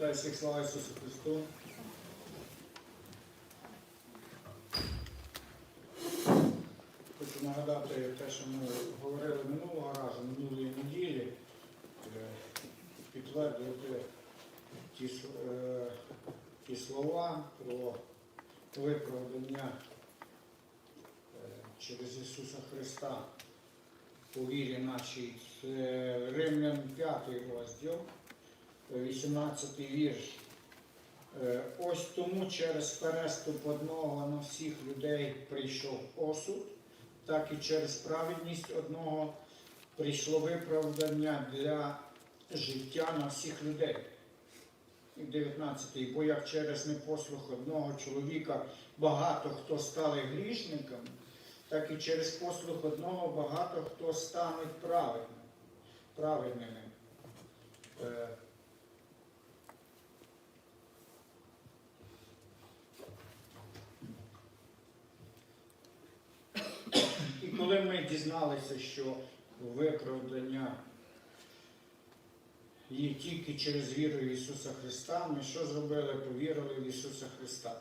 Вітаю всіх слава Ісусу Христу. Хочу нагадати те, що ми говорили минулого разу, минулої неділі, е, підтвердити ті, е, ті слова про виправдання е, через Ісуса Христа по вірі нашій. Римлян 5 розділ. 18 вірш. Е, Ось тому через переступ одного на всіх людей прийшов осуд, так і через праведність одного прийшло виправдання для життя на всіх людей. І 19. Бо як через непослух одного чоловіка багато хто стали грішниками, так і через послух одного багато хто стане праведними. Коли ми дізналися, що виправдання є тільки через віру в Ісуса Христа, ми що зробили? Повірили в Ісуса Христа.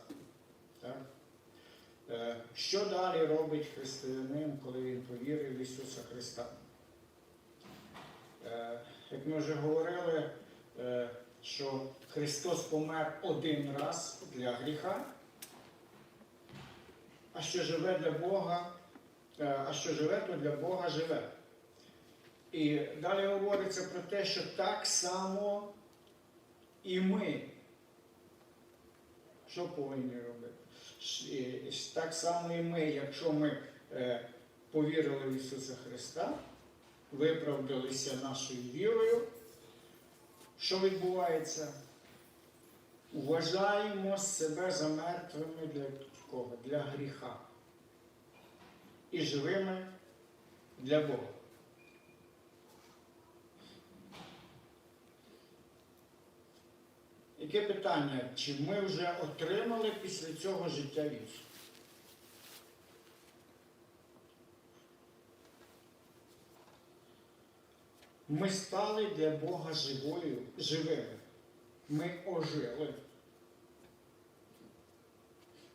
Так? Е, Що далі робить християнин, коли він повірив в Ісуса Христа? Е, Як ми вже говорили, е, що Христос помер один раз для гріха, а що живе для Бога, а що живе, то для Бога живе. І далі говориться про те, що так само і ми. Що повинні робити? Так само і ми, якщо ми е, повірили в Ісуса Христа, виправдалися нашою вірою, що відбувається? Вважаємо себе за мертвими для кого? Для гріха. І живими для Бога. Яке питання? Чи ми вже отримали після цього життя вічне? Ми стали для Бога живою, живими. Ми ожили.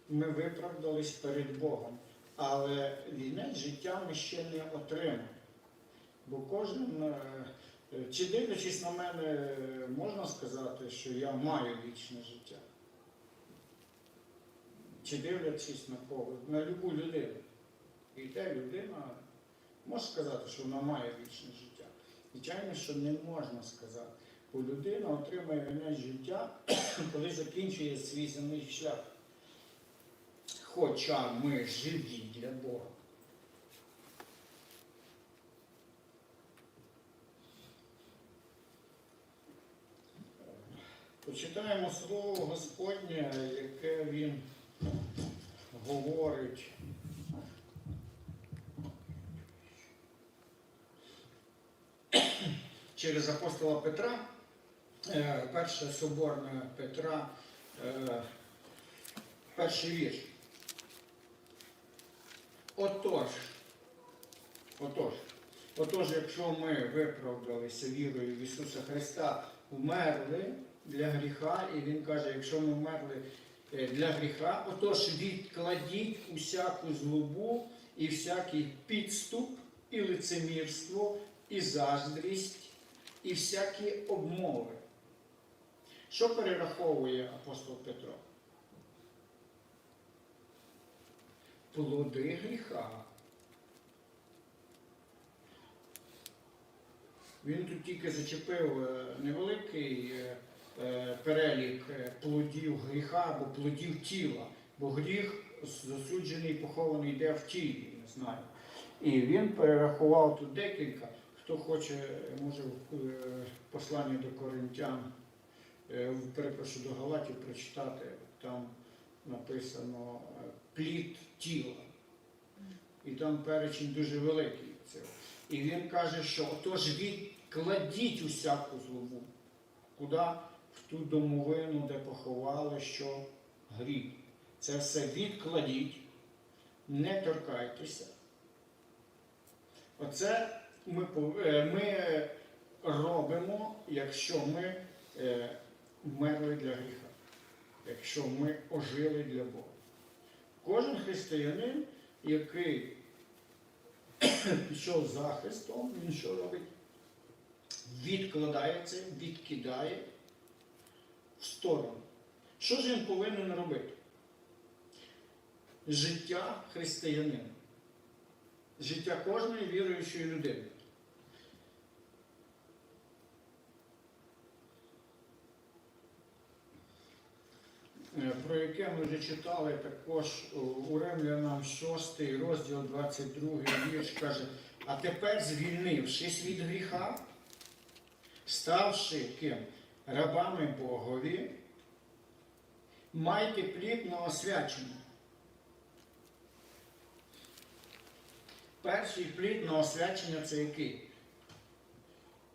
Ми виправдались перед Богом. Але вінець життя ми ще не отримали. Бо кожен, е, е, чи дивлячись на мене, можна сказати, що я маю вічне життя? Чи дивлячись на кого? На любу людину. Йде людина, може сказати, що вона має вічне життя. Звичайно, що не можна сказати. Бо людина отримує вінець життя, коли закінчує свій земний шлях. Хоча ми живі для Бога. Почитаємо слово Господнє, яке він говорить. Через апостола Петра, е, перше соборне Петра, е, перший вірш. Отож, отож, отож, якщо ми виправдалися вірою в Ісуса Христа, вмерли для гріха, і Він каже, якщо ми вмерли е, для гріха, отож відкладіть усяку злобу і всякий підступ, і лицемірство, і заздрість, і всякі обмови. Що перераховує апостол Петро? Плоди гріха. Він тут тільки зачепив е, невеликий е, е, перелік плодів гріха або плодів тіла, бо гріх засуджений похований йде в тілі, не знаю. І він перерахував тут декілька. Хто хоче, може в посланні до коринтян, перепрошую, до Галатів прочитати, там написано плід тіла. І там перечень дуже великий. цього. І він каже, що отож відкладіть усяку злобу. Куди? В ту домовину, де поховали, що гріх. Це все відкладіть, не торкайтеся. Оце ми, е, ми робимо, якщо ми е, вмерли для гріха, якщо ми ожили для Бога. Кожен християнин, який пішов за Христом, він що робить? Відкладає це, відкидає в сторону. Що ж він повинен робити? Життя християнина, життя кожної віруючої людини. Про яке ми вже читали також у Римлянам 6 розділ 22 вірш каже, а тепер звільнившись від гріха, ставши ким? Рабами Богові, майте плід на освячення. Перший плід на освячення це який?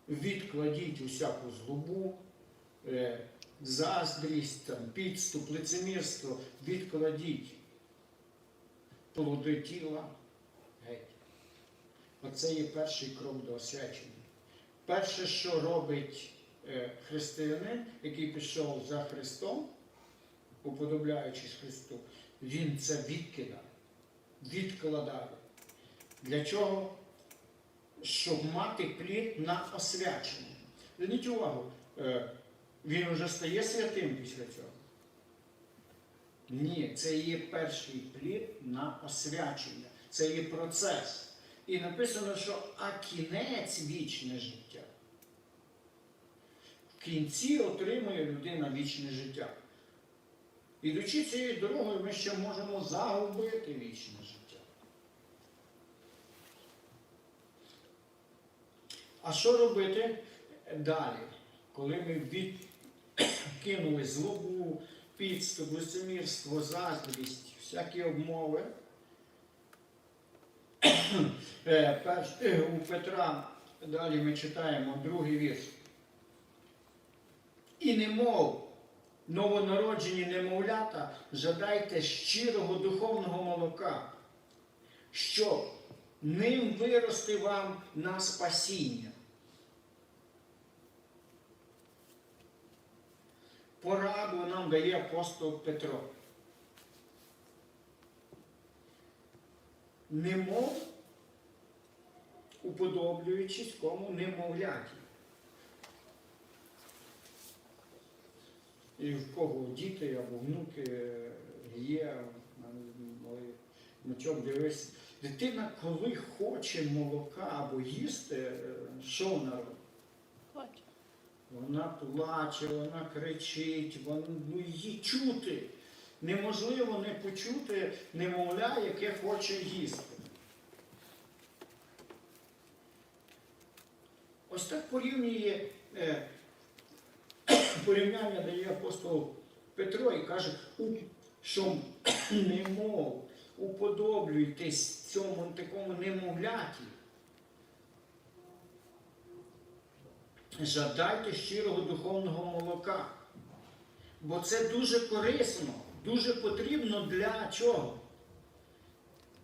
Відкладіть усяку злобу, е, заздрість, там, підступ, лицемірство, відкладіть плоди тіла. Геть. Оце є перший крок до освячення. Перше, що робить е, християнин, який пішов за Христом, уподобляючись Христу, він це відкидає, відкладає. Для чого? Щоб мати плід на освячення. Зверніть увагу, е, він вже стає святим після цього. Ні, це є перший плід на освячення. Це є процес. І написано, що а кінець вічне життя. В кінці отримує людина вічне життя. Ідучи цією дорогою, ми ще можемо загубити вічне життя. А що робити далі, коли ми відкинули злобу, підступ, лицемірство, заздрість, всякі обмови? Е, е, У Петра далі ми читаємо другий вірш. І немов новонароджені немовлята, жадайте щирого духовного молока, щоб ним вирости вам на спасіння. Пораду нам дає апостол Петро. Немов уподоблюючись кому немовляті. І в кого діти або внуки є, малий внучок дивись. Дитина, коли хоче молока або їсти, е, що вона робить? Вона плаче, вона кричить, вона, ну, її чути. Неможливо не почути немовля, яке хоче їсти. Ось так порівнює, е, порівняння дає апостол Петро і каже, «У- що немов уподоблюйтесь цьому такому немовляті. Жадайте щирого духовного молока. Бо це дуже корисно, дуже потрібно для чого?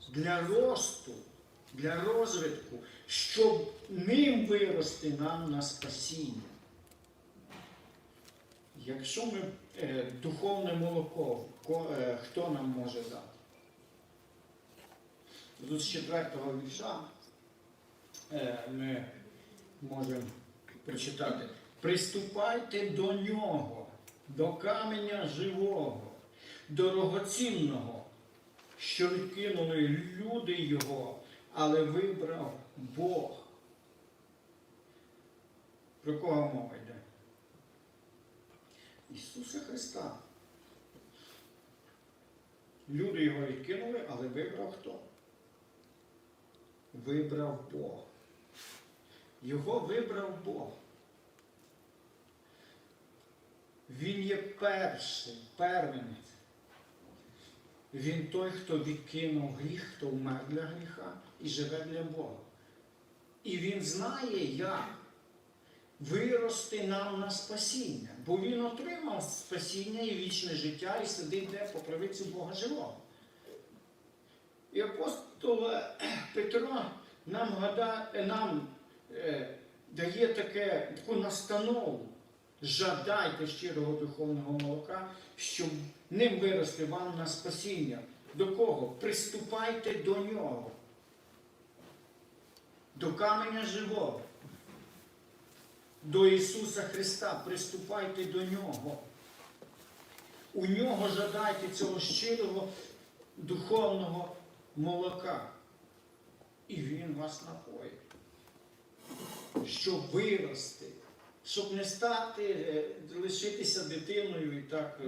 Для росту, для розвитку, щоб ним вирости нам на спасіння. Якщо ми е, духовне молоко, ко- е, хто нам може дати? Тут з четвертого вірша е, ми можемо прочитати. Приступайте до нього, до каменя живого, дорогоцінного, що відкинули люди його, але вибрав Бог. Про кого мова йде? Ісуса Христа. Люди його відкинули, але вибрав хто? Вибрав Бог. Його вибрав Бог. Він є перший, первенець. Він той, хто відкинув гріх, хто вмер для гріха і живе для Бога. І він знає, як вирости нам на спасіння, бо він отримав спасіння і вічне життя і сидить де по правиці Бога живого. І апостол е, Петро нам, гада, е, нам дає таке, таку настанову. жадайте щирого духовного молока, щоб ним вирости вам на спасіння. До кого? Приступайте до нього. До каменя живого. До Ісуса Христа. Приступайте до Нього. У нього жадайте цього щирого духовного молока. І Він вас напоїть. Щоб вирости, щоб не стати, е, лишитися дитиною і так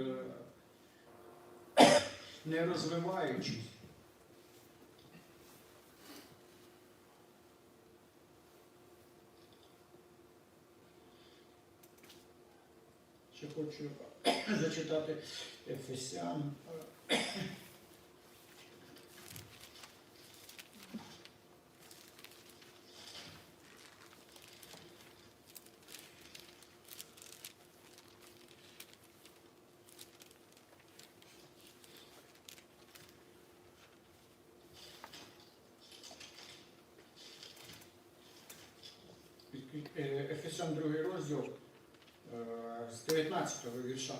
е, не розвиваючись. Ще хочу зачитати Ефесян. Е, Ефесян 2 розділ е, з 19 вірша.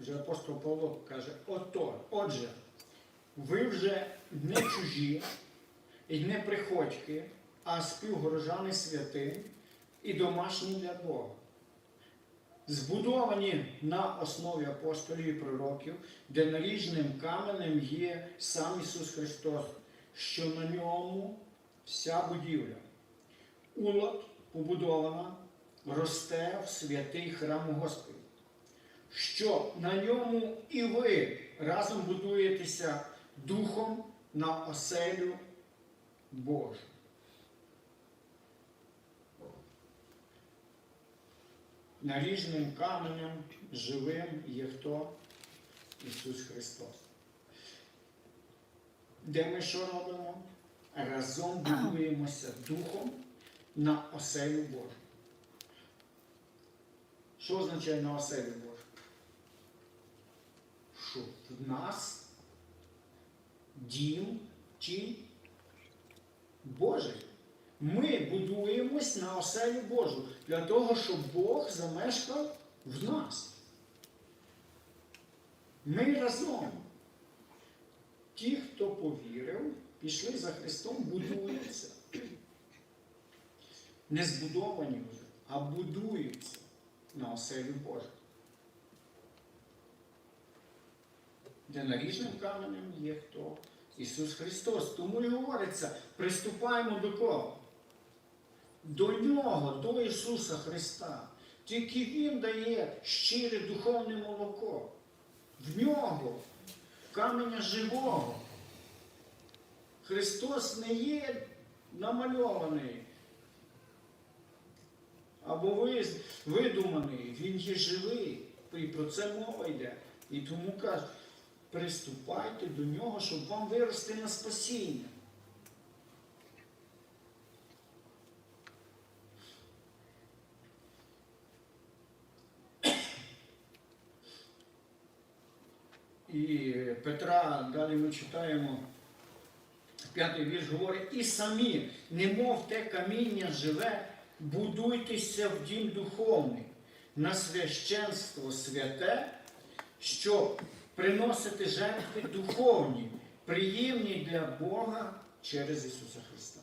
Вже апостол Павло каже, ото, отже, ви вже не чужі і не приходьки, а співгорожани святи і домашні для Бога. Збудовані на основі апостолів і пророків, де наріжним каменем є сам Ісус Христос, що на ньому вся будівля. Улад побудована, росте в святий храм Господа що на ньому і ви разом будуєтеся духом на оселю Божу. Наріжним каменем живим є хто? Ісус Христос. Де ми що робимо? Разом будуємося духом на оселю Божу. Що означає на оселю Божу? що в нас дім чи Божий. Ми будуємось на оселю Божу для того, щоб Бог замешкав в нас. Ми разом. Ті, хто повірив, пішли за Христом, будуються. Не збудовані вже, а будуються на оселю Божу. де наріжним каменем є хто? Ісус Христос. Тому і говориться, приступаємо до кого? До Нього, до Ісуса Христа. Тільки Він дає щире духовне молоко. В нього, каменя живого. Христос не є намальований. Або видуманий, Він є живий. І про це мова йде. І тому каже, приступайте до нього, щоб вам вирости на спасіння. І Петра, далі ми читаємо, п'ятий вірш говорить, і самі, немов те каміння живе, будуйтеся в дім духовний, на священство святе, що приносити жертви духовні, приємні для Бога через Ісуса Христа.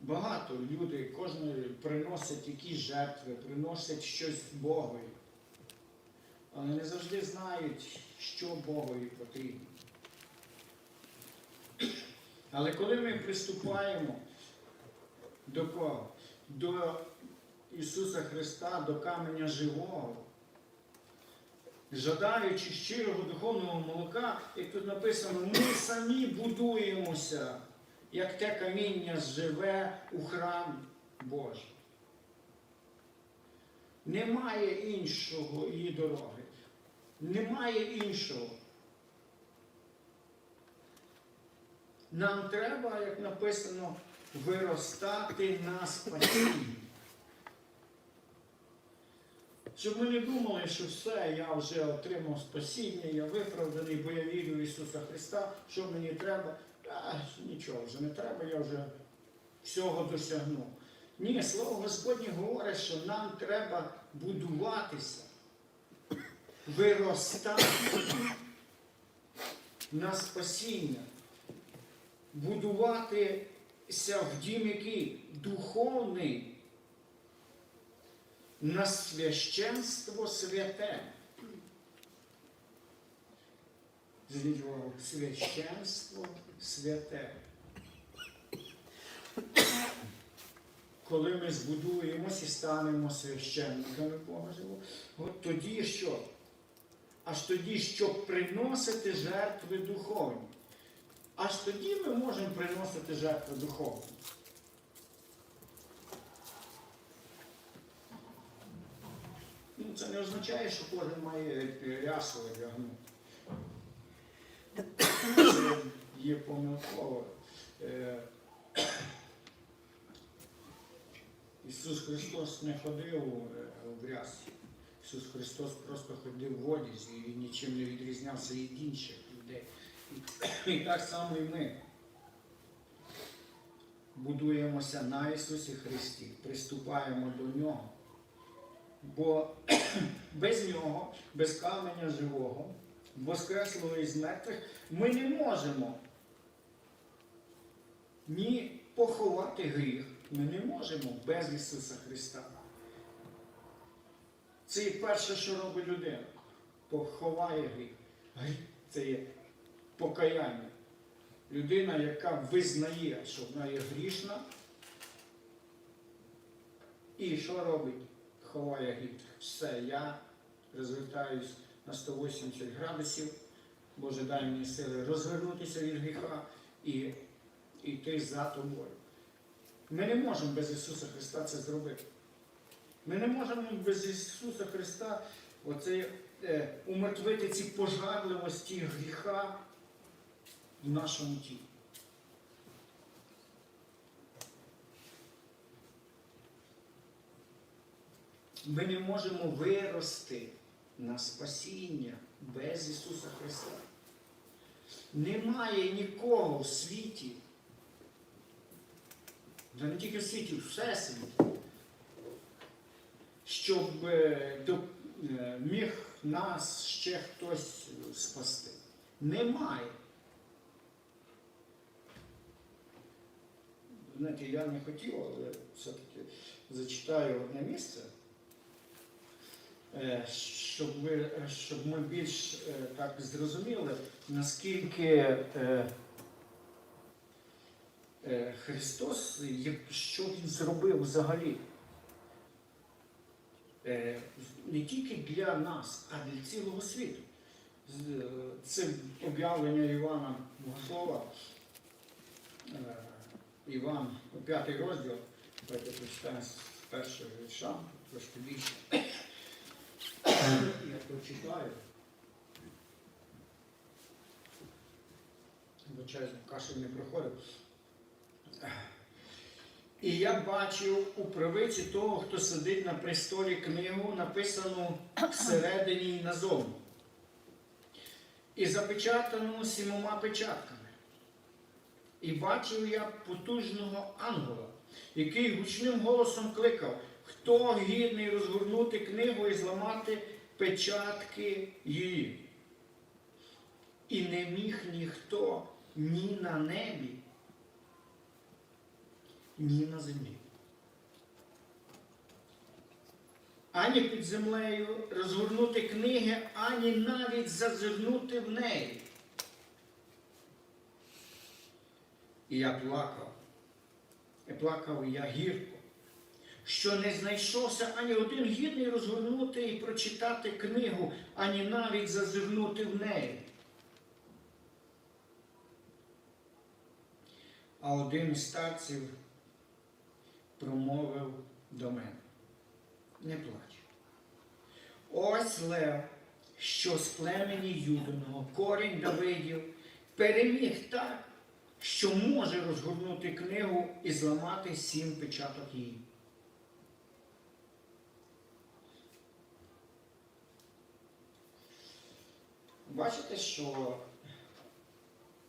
Багато люди, кожен приносить якісь жертви, приносять щось Богові. Але не завжди знають, що Богові потрібно. Але коли ми приступаємо до кого? До Ісуса Христа, до каменя живого, жадаючи щирого духовного молока, як тут написано, ми самі будуємося, як те каміння живе у храм Божий. Немає іншого її дороги. Немає іншого. Нам треба, як написано, виростати на спасіння. Щоб ми не думали, що все, я вже отримав спасіння, я виправданий, бо я вірю в Ісуса Христа, що мені треба. а, нічого вже не треба, я вже всього досягнув. Ні, слово Господнє говорить, що нам треба будуватися, виростати на спасіння, будуватися в дім який духовний, на священство святе. Зверніть священство святе. Коли ми збудуємося і станемо священниками Бога живого, от тоді що? Аж тоді, щоб приносити жертви духовні. Аж тоді ми можемо приносити жертви духовні. Ну, це не означає, що кожен має рясу одягнути. Це є помилково. Е, Ісус Христос не ходив е, в рясі. Ісус Христос просто ходив в одязі і нічим не відрізнявся від інших людей. І, і так само і ми будуємося на Ісусі Христі, приступаємо до Нього. Бо без Нього, без каменя живого, воскреслого із мертвих, ми не можемо ні поховати гріх, ми не можемо без Ісуса Христа. Це є перше, що робить людина. Поховає. Гріх це є покаяння. Людина, яка визнає, що вона є грішна, і що робить? Ховає гріх. Все, я розвертаюсь на 180 градусів. Боже, дай мені сили розвернутися від гріха і йти за тобою. Ми не можемо без Ісуса Христа це зробити. Ми не можемо без Ісуса Христа оце, е, умертвити ці пожарливості гріха в нашому тілі. Ми не можемо вирости на спасіння без Ісуса Христа. Немає нікого в світі, та не тільки в світі, в всесвіті, щоб е, е, міг нас ще хтось спасти. Немає. Знаєте, я не хотів, але все-таки зачитаю одне місце, е, щоб, ви, щоб ми більш е, так зрозуміли, наскільки е, Христос, що Він зробив взагалі. Не тільки для нас, а для цілого світу. Це об'явлення Івана Богослова. Іван, п'ятий розділ, давайте прочитаємо з першого вірша, трошки більше. Я прочитаю. Вибачаюсь, кашель не проходив. І я бачив у правиці того, хто сидить на престолі книгу, написану всередині і назовні. І запечатану сімома печатками. І бачив я потужного ангела, який гучним голосом кликав, хто гідний розгорнути книгу і зламати печатки її. І не міг ніхто ні на небі, ні на землі. Ані під землею розгорнути книги, ані навіть зазирнути в неї. І я плакав. І плакав я гірко, що не знайшовся ані один гідний розгорнути і прочитати книгу, ані навіть зазирнути в неї. А один із старців промовив до мене. Не плач. Ось лев, що з племені Юдиного, корінь Давидів, переміг так, що може розгорнути книгу і зламати сім печаток її. Бачите, що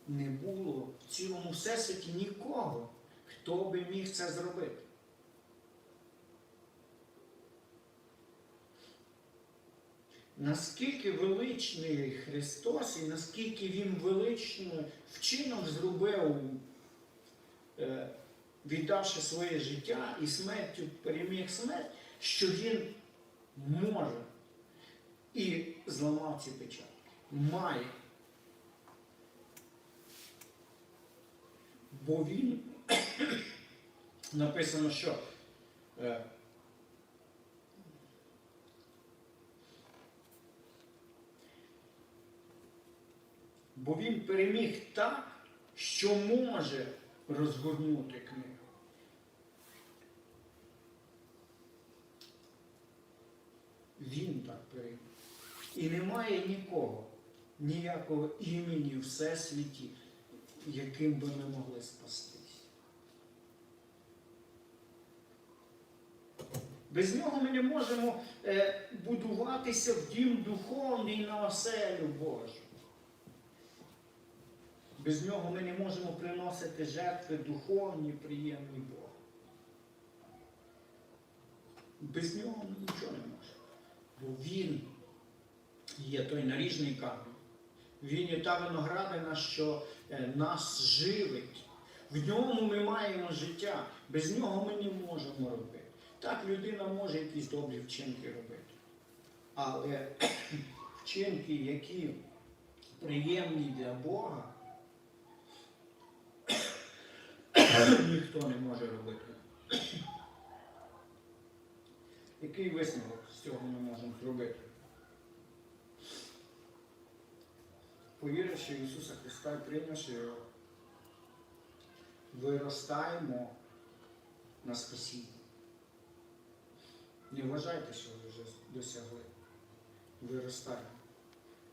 не було в цілому всесвіті нікого, хто би міг це зробити. Наскільки величний Христос і наскільки Він величний вчинок зробив, е, віддавши своє життя і смертю переміг смерть, що Він може і зламав ці печаті. Має. Бо він написано, що бо він переміг так, що може розгорнути книгу. Він так переміг. І немає нікого, ніякого імені в всесвіті, яким би ми могли спастись. Без нього ми не можемо е, будуватися в дім духовний на оселю Божу. Без нього ми не можемо приносити жертви духовні, приємні Богу. Без нього ми нічого не можемо. Бо Він є той наріжний камінь. Він є та виноградина, що е, нас живить. В ньому ми маємо життя. Без нього ми не можемо робити. Так людина може якісь добрі вчинки робити. Але вчинки, які приємні для Бога, ніхто не може робити. Який висновок з цього ми можемо зробити? Повіривши в Ісуса Христа і прийнявши його, виростаємо на спасіння. Не вважайте, що ви вже досягли. Виростаємо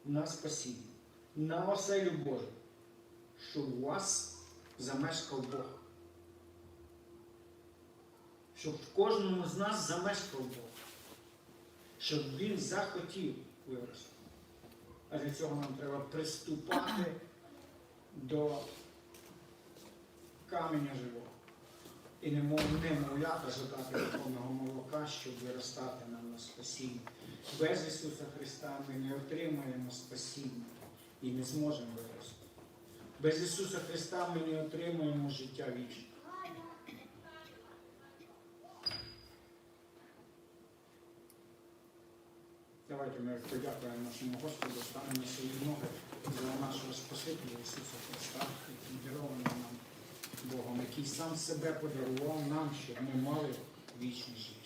на спасіння, на оселю Божу, що у вас замешкав Бог. Щоб в кожному з нас замешкав Бог. Щоб Він захотів вирости. А для цього нам треба приступати до каменя живого. І не мов не мовляти, жадати повного молока, щоб виростати нам на спасіння. Без Ісуса Христа ми не отримаємо спасіння і не зможемо вирости. Без Ісуса Христа ми не отримаємо життя вічне. Давайте ми подякуємо нашому Господу, станемо свої ноги за нашого Спасителя Ісуса Христа, який дарований нам Богом, який сам себе подарував нам, щоб ми мали вічне життя.